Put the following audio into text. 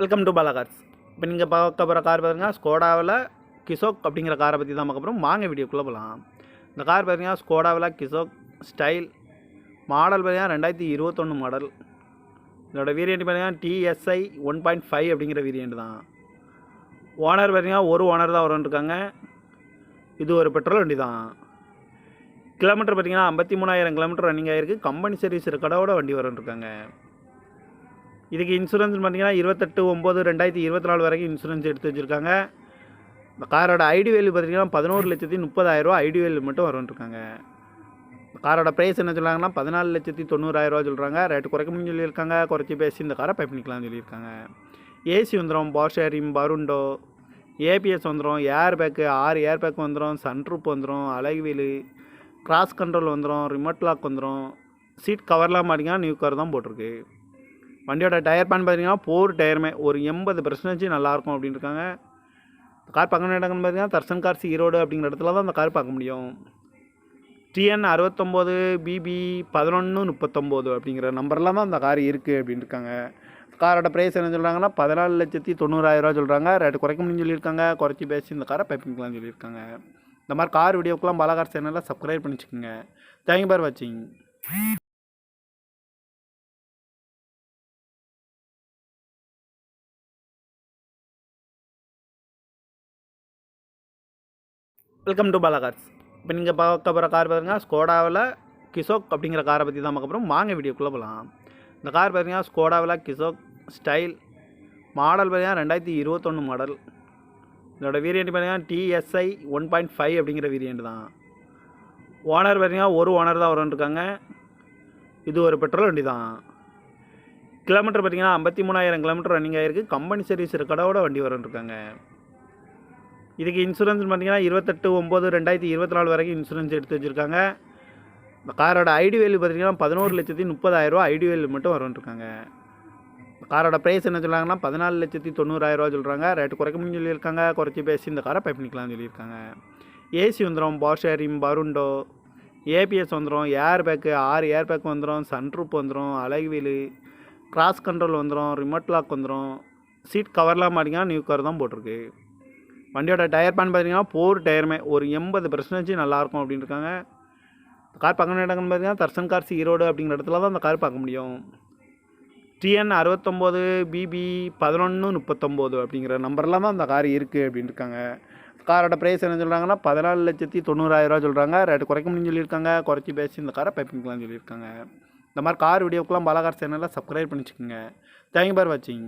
Welcome to Bala cars இப்போ நீங்கள் பார்க்க போகிற கார் பார்த்தீங்கன்னா ஸ்கோடாவில் கிசோக் அப்படிங்கிற காரை பற்றி தான் பார்க்க போகிறோம் வாங்க வீடியோக்குள்ளே போகலாம் இந்த கார் பார்த்தீங்கன்னா ஸ்கோடாவில் கிசோக் ஸ்டைல் மாடல் பார்த்தீங்கன்னா ரெண்டாயிரத்தி இருபத்தொன்று மாடல் இதோட வேரியண்ட் பார்த்தீங்கன்னா டிஎஸ்ஐ ஒன் பாயிண்ட் ஃபைவ் அப்படிங்கிற வேரியண்ட் தான். ஓனர் பார்த்தீங்கன்னா ஒரு ஓனர் தான் வரும்ன்ருக்காங்க இது ஒரு பெட்ரோல் வண்டி தான். கிலோமீட்டர் பார்த்தீங்கன்னா ஐம்பத்தி மூணாயிரம் கிலோமீட்டர் ரன்னிங் ஆகிருக்கு கம்பெனி சர்வீஸ் ரெக்கார்டோட வண்டி வரும்ன்ருக்காங்க இதுக்கு இன்சூரன்ஸ் பார்த்தீங்கன்னா இருபத்தெட்டு ஒம்பது ரெண்டாயிரத்தி இருபத்தி நாலு வரைக்கும் இன்சூரன்ஸ் எடுத்து வச்சுருக்காங்க. இந்த காரோட ஐடி வேல்யூ பார்த்தீங்கன்னா பதினோரு லட்சத்தி முப்பதாயிரரூவா ஐடி வேல்யூ மட்டும் வரும்ன்ருக்காங்க காரோட ப்ரைஸ் என்ன சொல்கிறாங்கன்னா பதினாலு லட்சத்தி தொண்ணூறாயிரரூவா சொல்கிறாங்க ரேட்டு குறைக்க முடியும் சொல்லியிருக்காங்க. குறைச்சி பேசி இந்த காரை பை பண்ணிக்கலாம்னு சொல்லியிருக்காங்க. ஏசி வந்துடும் பவர் ஷேரிங் பருண்டோ ஏபிஎஸ் வந்துடும் ஏர் பேக்கு ஆறு ஏர் பேக் வந்துடும் சன்ரூப் வந்துடும் அழகு வீலு கிராஸ் கண்ட்ரோல் வந்துடும் ரிமோட் லாக் வந்துடும் சீட் கவர்லாம் மாட்டிங்கன்னா நியூ கார் தான் போட்டிருக்கு. வண்டியோட டயர் பேன் பார்த்தீங்கன்னா போர் டயருமே. ஒரு எண்பது பர்சன்டேஜ் நல்லாயிருக்கும் அப்படின்னு இருக்காங்க கார் பார்க்க வேண்டிய இடங்கள்னு பார்த்தீங்கன்னா தர்சன் கார்ஸ் ஈரோடு அப்படிங்கிற இடத்துல தான் அந்த கார் பார்க்க முடியும். டிஎன் அறுபத்தொம்போது பிபி பதினொன்று முப்பத்தொம்போது அப்படிங்கிற நம்பர்லாம் தான் அந்த கார் இருக்குது அப்படின்னு இருக்காங்க காரோட ப்ரைஸ் என்ன சொல்கிறாங்கன்னா பதினாலு லட்சத்தி தொண்ணூறாயிரரூவா சொல்கிறாங்க ரேட்டு குறைக்க முடியும்னு சொல்லியிருக்காங்க. குறைச்சி பேசி இந்த காரை பைப்பிங்கலாம் சொல்லியிருக்காங்க. இந்த மாதிரி கார் வீடியோக்கெலாம் பாலகார் சேனலில் சப்ஸ்கிரைப் பண்ணி வச்சுக்கோங்க தேங்க்யூ பார் வாட்சிங் வெல்கம் டு பாலா கார்ஸ் இப்போ நீங்கள் பார்க்க போகிற கார் பார்த்தீங்கன்னா ஸ்கோடாவில் கிசோக் அப்படிங்கிற காரை பற்றி தான் பார்க்க போகிறோம் வாங்க வீடியோக்குள்ளே போகலாம் இந்த கார் பார்த்தீங்கன்னா ஸ்கோடாவில் கிசோக் ஸ்டைல் மாடல் பார்த்தீங்கன்னா ரெண்டாயிரத்தி இருபத்தொன்று மாடல் இதோட வேரியண்ட் பார்த்தீங்கன்னா டிஎஸ்ஐ ஒன் பாயிண்ட் ஃபைவ் அப்படிங்கிற வேரியண்ட் தான். ஓனர் பார்த்தீங்கன்னா ஒரு ஓனர் தான் வரும்ன்ருக்காங்க இது ஒரு பெட்ரோல் வண்டி தான். கிலோமீட்டர் பார்த்தீங்கன்னா ஐம்பத்தி மூணாயிரம் கிலோமீட்டர் ரன்னிங் ஆகிருக்கு கம்பெனி சர்வீஸ் ரெக்கார்டோட வண்டி வரும்ன்ருக்காங்க இதுக்கு இன்சூரன்ஸ் பார்த்தீங்கன்னா இருபத்தெட்டு ஒம்பது ரெண்டாயிரத்தி இருபத்தி நாலு வரைக்கும் இன்சூரன்ஸ் எடுத்து வச்சுருக்காங்க. இந்த காரோட ஐடி வேல்யூ பார்த்தீங்கன்னா பதினோரு லட்சத்தி முப்பதாயிரரூவா ஐடி வேல்யூ மட்டும் வரும்ன்ருக்காங்க காரோட ப்ரைஸ் என்ன சொல்கிறாங்கன்னா பதினாலு லட்சத்தி தொண்ணூறாயிரரூவா சொல்கிறாங்க ரேட்டு குறைக்க முடியும் சொல்லியிருக்காங்க. குறைச்சி பேசி இந்த காரை பை பண்ணிக்கலாம்னு சொல்லியிருக்காங்க. ஏசி வந்துடும் பவர் பருண்டோ ஏபிஎஸ் வந்துடும் ஏர் பேக்கு ஆறு ஏர் பேக் வந்துடும் சன்ரூப் வந்துடும் அழகு வீலு கிராஸ் கண்ட்ரோல் வந்துடும் ரிமோட் லாக் வந்துடும் சீட் கவர்லாம் மாட்டிங்கன்னா நியூ கார் தான் போட்டிருக்கு. வண்டியோட டயர் பேன் பார்த்தீங்கன்னா போர் டயருமே. ஒரு எண்பது பர்சன்டேஜ் நல்லாயிருக்கும் அப்படின்னு இருக்காங்க கார் பார்க்கணும் வேண்டிய இடங்கள்னு பார்த்தீங்கன்னா தர்சன் கார்ஸ் ஈரோடு அப்படிங்கிற இடத்துல தான் அந்த கார் பார்க்க முடியும். டிஎன் அறுபத்தொம்போது பிபி பதினொன்று முப்பத்தொம்போது அப்படிங்கிற நம்பர்லாம் தான் அந்த கார் இருக்குது அப்படின்னு இருக்காங்க காரோட ப்ரைஸ் என்ன சொல்கிறாங்கன்னா பதினாலு லட்சத்தி தொண்ணூறாயிரரூவா சொல்கிறாங்க ரேட்டு குறைக்க முடியும்னு சொல்லியிருக்காங்க. குறைச்சி பேசி இந்த காரை பைப்பிங்கலாம் சொல்லியிருக்காங்க. இந்த மாதிரி கார் வீடியோக்கெலாம் பாலகார் சேனலில் சப்ஸ்கிரைப் பண்ணிச்சுக்கோங்க. தேங்க்யூ பார் வாட்சிங்.